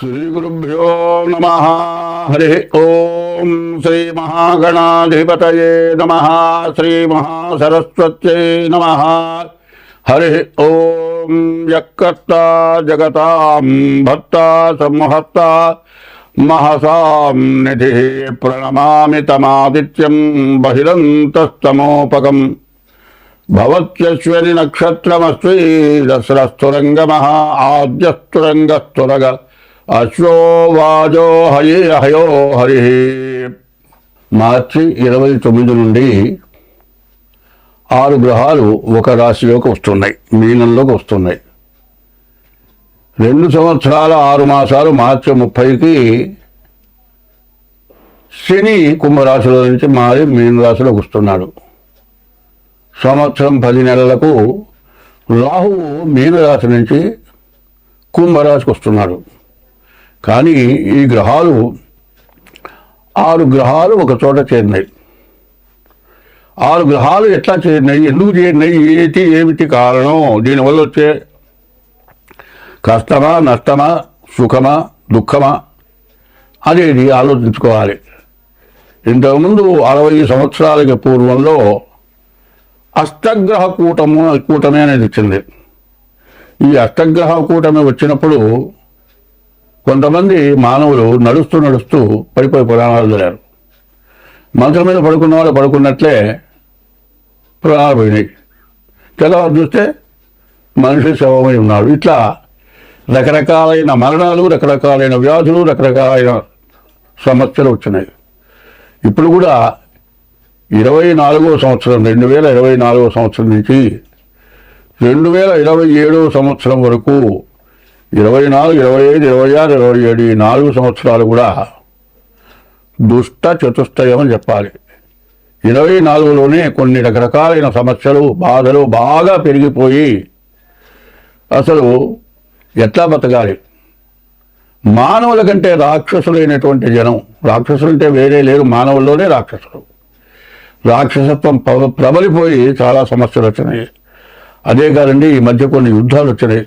శ్రీగురుభ్యో నమ హరి ఓం శ్రీ మహాగణాధిపతయే నమ శ్రీ మహాసరస్వత్యై నమ హరి ఓం యక్కర్త జగతాం భర్త సంహర్త మహసాం నిధి ప్రణమామి తమాదిత్యం బహిరంతస్తమోపకం భవత్యశ్వని నక్షత్రమస్వి దసరస్థురంగమః ఆద్యస్థురంగస్థురగ అశ్వవాజో హరి హయో హరి. మార్చి ఇరవై తొమ్మిది నుండి ఆరు గ్రహాలు ఒక రాశిలోకి వస్తున్నాయి మీనంలోకి వస్తున్నాయి. రెండు సంవత్సరాల ఆరు మాసాలు మార్చి ముప్పైకి శని కుంభరాశిలో నుంచి మారి మీన రాశిలోకి వస్తున్నాడు. సంవత్సరం పది నెలలకు రాహువు మీనరాశి నుంచి కుంభరాశికి వస్తున్నాడు. కానీ ఈ గ్రహాలు ఆరు గ్రహాలు ఒక చోట చేరినాయి. ఆరు గ్రహాలు ఎట్లా చేరినాయి? ఎందుకు చేరినాయి? ఏటి ఏమిటి కారణం? దీనివల్ల వచ్చే కష్టమా నష్టమా సుఖమా దుఃఖమా? అనేది ఆలోచించుకోవాలి. ఇంతకుముందు అరవై సంవత్సరాలకి పూర్వంలో అష్టగ్రహ కూటము కూటమి అనేది వచ్చింది. ఈ అష్టగ్రహ కూటమి వచ్చినప్పుడు కొంతమంది మానవులు నడుస్తూ నడుస్తూ పడిపోయి ప్రాణాలు చదివారు మంచం మీద పడుకున్న వాళ్ళు పడుకున్నట్లే ప్రాణాలు పోయినాయి. తెల్లవారు చూస్తే మనిషి శవమై ఉన్నాడు. ఇట్లా రకరకాలైన మరణాలు రకరకాలైన వ్యాధులు రకరకాలైన సమస్యలు వచ్చినాయి. ఇప్పుడు కూడా ఇరవై నాలుగో సంవత్సరం రెండు వేల ఇరవై నాలుగో సంవత్సరం నుంచి రెండు వేల ఇరవై ఏడో సంవత్సరం వరకు ఇరవై నాలుగు ఇరవై ఐదు ఇరవై ఆరు ఇరవై ఏడు ఈ నాలుగు సంవత్సరాలు కూడా దుష్ట చతుష్టయం అని చెప్పాలి. ఇరవై నాలుగులోనే కొన్ని రకరకాలైన సమస్యలు బాధలు బాగా పెరిగిపోయి అసలు ఎట్లా బతకాలి? మానవుల కంటే రాక్షసులైనటువంటి జనం రాక్షసులు అంటే వేరే లేరు మానవుల్లోనే రాక్షసులు. రాక్షసత్వం ప్రబలిపోయి చాలా సమస్యలు వచ్చినాయి. అదే కాదండి ఈ మధ్య కొన్ని యుద్ధాలు వచ్చినాయి.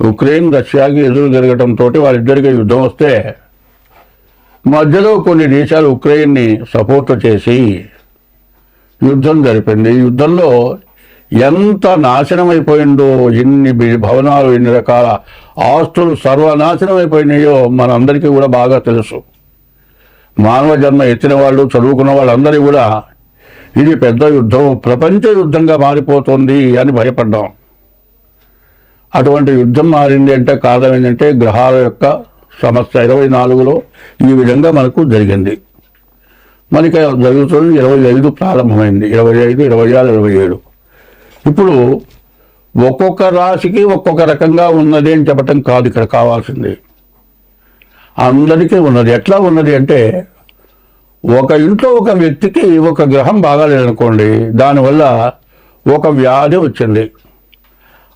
ఉక్రెయిన్ రష్యాకి ఎదురు జరగడంతో వాళ్ళిద్దరికీ యుద్ధం వస్తే మధ్యలో కొన్ని దేశాలు ఉక్రెయిన్ని సపోర్ట్ చేసి యుద్ధం జరిపింది. ఈ యుద్ధంలో ఎంత నాశనం అయిపోయిందో ఎన్ని భవనాలు ఎన్ని రకాల ఆస్తులు సర్వనాశనం అయిపోయినాయో మనందరికీ కూడా బాగా తెలుసు. మానవ జన్మ ఎత్తిన వాళ్ళు చదువుకున్న వాళ్ళందరూ కూడా ఇది పెద్ద యుద్ధం ప్రపంచ యుద్ధంగా మారిపోతుంది అని భయపడ్డాం. అటువంటి యుద్ధం మారింది అంటే కారణం ఏంటంటే గ్రహాల యొక్క సమస్య. ఇరవై నాలుగులో ఈ విధంగా మనకు జరిగింది. మనకి జరుగుతుంది ఇరవై ఐదు ప్రారంభమైంది. ఇరవై ఐదు ఇరవై ఆరు ఇరవై ఏడు. ఇప్పుడు ఒక్కొక్క రాశికి ఒక్కొక్క రకంగా ఉన్నది అని చెప్పటం కాదు ఇక్కడ కావాల్సింది. అందరికీ ఉన్నది. ఎట్లా ఉన్నది అంటే ఒక ఇంట్లో ఒక వ్యక్తికి ఒక గ్రహం బాగాలేదనుకోండి దానివల్ల ఒక వ్యాధి వచ్చింది.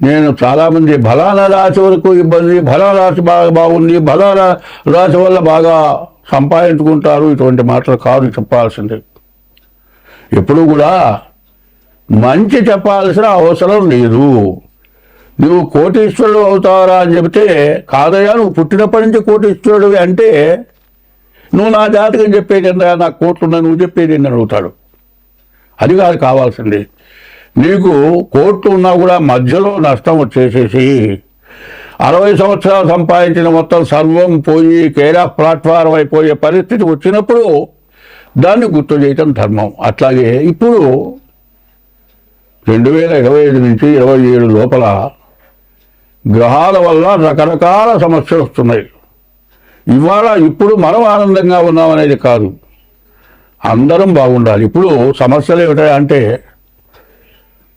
నేను చాలామంది బలాన రాశి వరకు ఇబ్బంది బలాన రాశి బాగా బాగుంది బలాన రాశి వల్ల బాగా సంపాదించుకుంటారు. ఇటువంటి మాటలు కాదు చెప్పాల్సింది. ఎప్పుడు కూడా మంచి చెప్పాల్సిన అవసరం లేదు. నువ్వు కోటీశ్వరుడు అవుతావరా అని చెబితే కాదయ్యా నువ్వు పుట్టినప్పటి నుంచి కోటీశ్వరుడు అంటే నువ్వు నా జాతకం చెప్పేది ఏందా నా కోట్లున్నా నువ్వు చెప్పేది ఏందని అడుగుతాడు. అది కాదు కావాల్సింది. నీకు కోట్లు ఉన్నా కూడా మధ్యలో నష్టం వచ్చేసేసి అరవై సంవత్సరాలు సంపాదించిన మొత్తం సర్వం పోయి కేరా ప్లాట్ఫారం అయిపోయే పరిస్థితి వచ్చినప్పుడు దాన్ని గుర్తు చేయటం ధర్మం. అట్లాగే ఇప్పుడు రెండు వేల ఇరవై ఐదు నుంచి ఇరవై ఏడు లోపల గ్రహాల వల్ల రకరకాల సమస్యలు వస్తున్నాయి. ఇవాళ ఇప్పుడు మనం ఆనందంగా ఉన్నామనేది కాదు. అందరం బాగుండాలి. ఇప్పుడు సమస్యలు ఏమిటంటే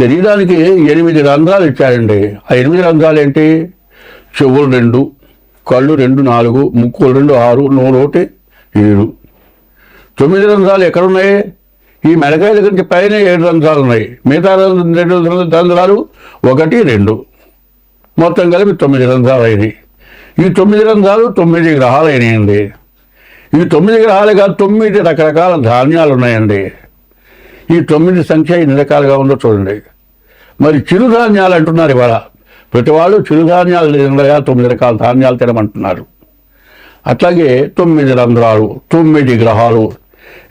శరీరానికి ఎనిమిది రంధ్రాలు ఇచ్చారండి. ఆ ఎనిమిది రంధ్రాలు ఏంటి? చెవులు రెండు కళ్ళు రెండు నాలుగు ముక్కులు రెండు ఆరు నోరు ఒకటి ఏడు. తొమ్మిది రంధ్రాలు ఎక్కడున్నాయి? ఈ మెడకాయ దగ్గర పైన ఏడు రంధ్రాలు ఉన్నాయి. మిగతా రెండు రంధ్రాలు ఒకటి రెండు. మొత్తం కలిపి తొమ్మిది రంధ్రాలు అయినాయి ఈ తొమ్మిది రంధ్రాలు తొమ్మిది గ్రహాలు అయినాయండి ఈ తొమ్మిది గ్రహాలుగా తొమ్మిది రకరకాల ధాన్యాలు ఉన్నాయండి ఈ తొమ్మిది సంఖ్య ఎన్ని రకాలుగా ఉందో చూడండి. మరి చిరుధాన్యాలు అంటున్నారు ఇవాళ. ప్రతి వాళ్ళు చిరుధాన్యాలు తినగా తొమ్మిది రకాల ధాన్యాలు తినమంటున్నారు. అట్లాగే తొమ్మిది రంధ్రాలు తొమ్మిది గ్రహాలు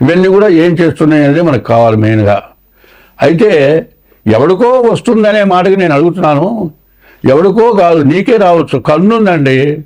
ఇవన్నీ కూడా ఏం చేస్తున్నాయి అనేది మనకు కావాలి మెయిన్గా. అయితే ఎవడికో వస్తుందనే మాటకి నేను అడుగుతున్నాను. ఎవడికో కాదు నీకే రావచ్చు. కన్నుందండి.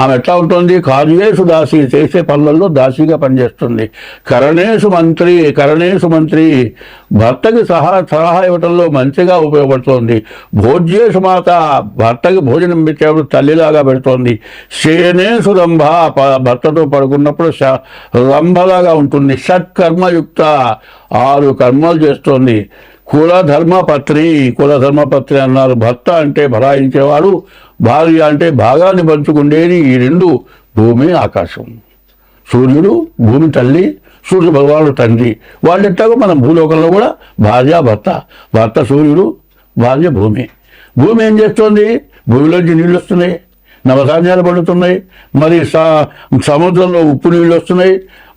ఆమె ఎట్లా ఉంటుంది? కార్యేషు దాసి చేసే పనులలో దాసిగా పనిచేస్తుంది. కరణేశు మంత్రి కరణేశు మంత్రి భర్తకి సహా సలహా ఇవ్వటంలో మంచిగా ఉపయోగపడుతోంది. భోజ్యేషు మాత భర్తకి భోజనం పెట్టేప్పుడు తల్లిలాగా పెడుతోంది. శేనేసు రంభ భర్తతో పడుకున్నప్పుడు రంభలాగా ఉంటుంది. షట్కర్మయుక్త ఆరు కర్మలు చేస్తోంది. కుల ధర్మపత్రి అన్నారు. భర్త అంటే భరాయించేవాడు భార్య అంటే భాగాన్ని పంచుకుండేది ఈ రెండు భూమి ఆకాశం. సూర్యుడు భూమి తల్లి సూర్య భగవానుడు తండ్రి. వాళ్ళెట్టాగో మన భూలోకంలో కూడా భార్య భర్త భర్త సూర్యుడు భార్య భూమి. భూమి ఏం చేస్తోంది? భూమిలోంచి నీళ్ళు వస్తున్నాయి నవధాన్యాలు పడుతున్నాయి మరి స- సముద్రంలో ఉప్పు నీళ్ళు వస్తున్నాయి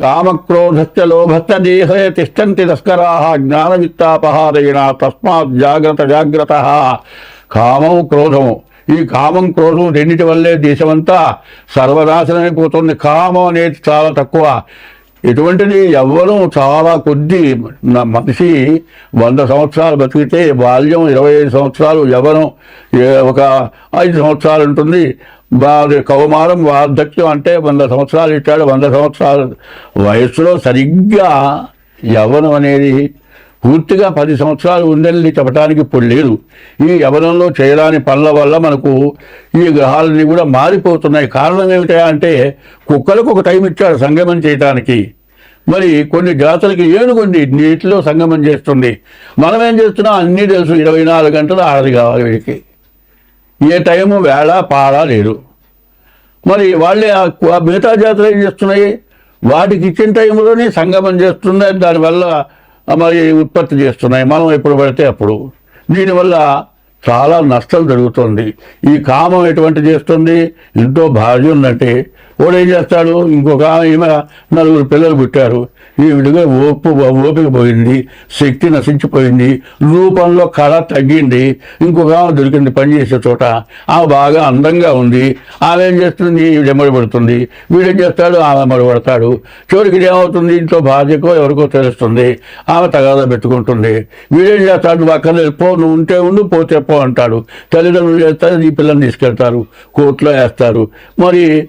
కామక్రోధశ్చ లోభశ్చ దేహే తిష్టంతి తస్కరా జ్ఞానవిత్తాపహారేణ తస్మాత్ జాగ్రత్త జాగ్రత్త. కామం క్రోధము. ఈ కామం క్రోధం రెండింటి వల్లే దేశమంతా సర్వనాశనమైపోతుంది. కామం అనేది చాలా తక్కువ. ఇటువంటిది ఎవ్వరూ చాలా కొద్ది నా మనిషి వంద సంవత్సరాలు బతికితే బాల్యం ఇరవై ఐదు సంవత్సరాలు యవ్వనం ఒక ఐదు సంవత్సరాలు ఉంటుంది. వారి కౌమారం వార్ధక్యం అంటే వంద సంవత్సరాలు ఇచ్చాడు. వంద సంవత్సరాల వయసులో సరిగ్గా యవ్వనం అనేది పూర్తిగా పది సంవత్సరాలు ఉందని చెప్పడానికి ఇప్పుడు లేదు. ఈ యవనంలో చేయడాని పనుల వల్ల మనకు ఈ గ్రహాలన్నీ కూడా మారిపోతున్నాయి. కారణం ఏమిటా అంటే కుక్కలకు ఒక టైం ఇచ్చాడు సంగమం చేయడానికి మరి కొన్ని జాతులకి ఏనుగుంది నీటిలో సంగమం చేస్తుంది. మనం ఏం చేస్తున్నాం? అన్నీ తెలుసు. ఇరవై నాలుగు గంటలు ఆడది కావాలి వీడికి. ఏ టైము వేళ పాడ లేదు. మరి వాళ్ళే ఆ మిగతా జాతులు ఏం చేస్తున్నాయి? వాటికి ఇచ్చిన టైంలోనే సంగమం చేస్తున్నాయి. దానివల్ల మరి ఉత్పత్తి చేస్తున్నాయి మనం ఎప్పుడు పడితే అప్పుడు. దీనివల్ల చాలా నష్టం జరుగుతుంది. ఈ కామం ఎటువంటి చేస్తుంది? ఇంట్లో భార్య ఉందంటే వాడు ఏం చేస్తాడు? ఇంకొక ఈమె నలుగురు పిల్లలు పుట్టారు. ఈవిడిగా ఓపు ఓపిక పోయింది శక్తి నశించిపోయింది రూపంలో కళ తగ్గింది ఇంకొక ఆమె దొరికింది పనిచేసే చోట ఆమె బాగా అందంగా ఉంది ఆమె ఏం చేస్తుంది? ఈవిడ ఎమ్మడిపడుతుంది వీడేం చేస్తాడు? ఆమె మడిపడతాడు చివరికి ఏమవుతుంది? ఇంట్లో భార్యకో ఎవరికో తెలుస్తుంది. ఆమె తగాదా పెట్టుకుంటుంది. వీడేం చేస్తాడు? నువ్వు అక్కడ పో నువ్వు ఉంటే ఉండు పోతే పో అంటాడు. తల్లిదండ్రులు చేస్తారు ఈ పిల్లల్ని తీసుకెళ్తారు. కోర్టులో వేస్తారు. మరి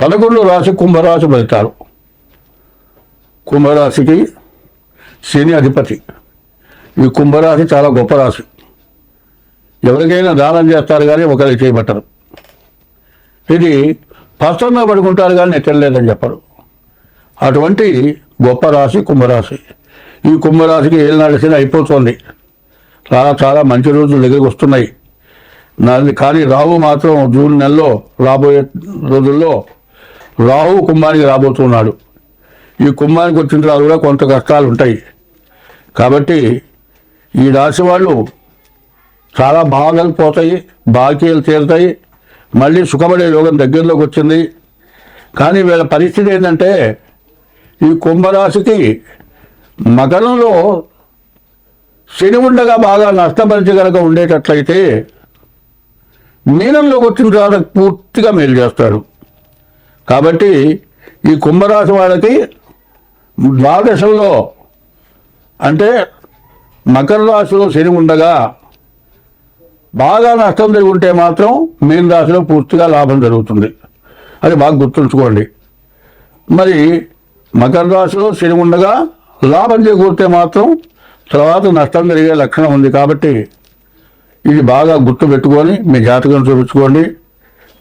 పదకొండు రాశి కుంభరాశి వెళ్తారు కుంభరాశికి శని అధిపతి. ఈ కుంభరాశి చాలా గొప్ప రాశి. ఎవరికైనా దానం చేస్తారు కానీ ఒకరికి చేయబట్టరు. ఇది పచ్చంగా పడుకుంటారు కానీ ఎక్కడలేదని చెప్పరు. అటువంటి గొప్ప రాశి కుంభరాశి. ఈ కుంభరాశికి ఏళ్ళు నడిచిన అయిపోతుంది. చాలా చాలా మంచి రోజులు దగ్గరికి వస్తున్నాయి. కానీ రావు మాత్రం జూన్ నెలలో రాబోయే రోజుల్లో రాహు కుంభానికి రాబోతున్నాడు. ఈ కుంభానికి వచ్చిన తర్వాత కూడా కొంత కష్టాలు ఉంటాయి కాబట్టి ఈ రాశి వాళ్ళు చాలా బాధలు పోతాయి బాకీలు తీరుతాయి. మళ్ళీ సుఖపడే యోగం దగ్గరలోకి వచ్చింది. కానీ వీళ్ళ పరిస్థితి ఏంటంటే ఈ కుంభరాశికి మకరంలో శని ఉండగా బాగా నష్టపరిచి కనుక ఉండేటట్లయితే మీనంలోకి వచ్చిన తర్వాత పూర్తిగా మేలు చేస్తారు కాబట్టి ఈ కుంభరాశి వాళ్ళకి ద్వాదశంలో అంటే మకర రాశిలో శని ఉండగా బాగా నష్టం జరిగి ఉంటే మాత్రం మీన రాశిలో పూర్తిగా లాభం జరుగుతుంది. అది బాగా గుర్తుంచుకోండి. మరి మకర రాశిలో శని ఉండగా లాభం చేకూరితే మాత్రం తర్వాత నష్టం జరిగే లక్షణం ఉంది కాబట్టి ఇది బాగా గుర్తు పెట్టుకొని మీ జాతకం చూపించుకోండి.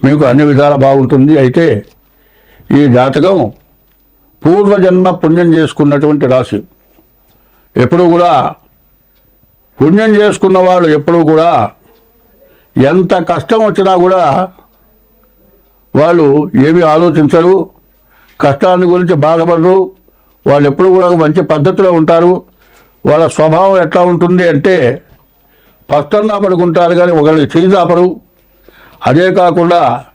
మీకు అన్ని విధాల బాగుంటుంది. అయితే ఈ జాతకం పూర్వజన్మ పుణ్యం చేసుకున్నటువంటి రాశి. ఎప్పుడు కూడా పుణ్యం చేసుకున్న వాళ్ళు ఎప్పుడు కూడా ఎంత కష్టం వచ్చినా కూడా వాళ్ళు ఏమీ ఆలోచించరు కష్టాన్ని గురించి బాధపడరు వాళ్ళు ఎప్పుడు కూడా మంచి పద్ధతిలో ఉంటారు. వాళ్ళ స్వభావం ఎట్లా ఉంటుంది అంటే పక్కన పడుకుంటారు కానీ ఒకరికి చేయి దాపరు. అదే కాకుండా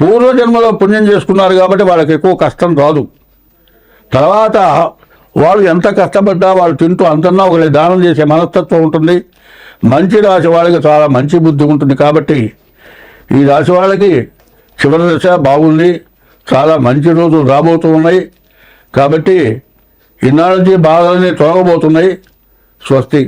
పూర్వజన్మలో పుణ్యం చేసుకున్నారు కాబట్టి వాళ్ళకి ఎక్కువ కష్టం రాదు. తర్వాత వాళ్ళు ఎంత కష్టపడ్డా వాళ్ళు తింటూ అంతన్నా ఒకరి దానం చేసే మనస్తత్వం ఉంటుంది. మంచి రాశి వాళ్ళకి చాలా మంచి బుద్ధి ఉంటుంది కాబట్టి ఈ రాశి వాళ్ళకి చివరి దశ బాగుంది. చాలా మంచి రోజులు రాబోతూ ఉన్నాయి. కాబట్టి ఇన్నాళ్ళ నుంచి బాధలన్నీ తొలగబోతున్నాయి. స్వస్తి.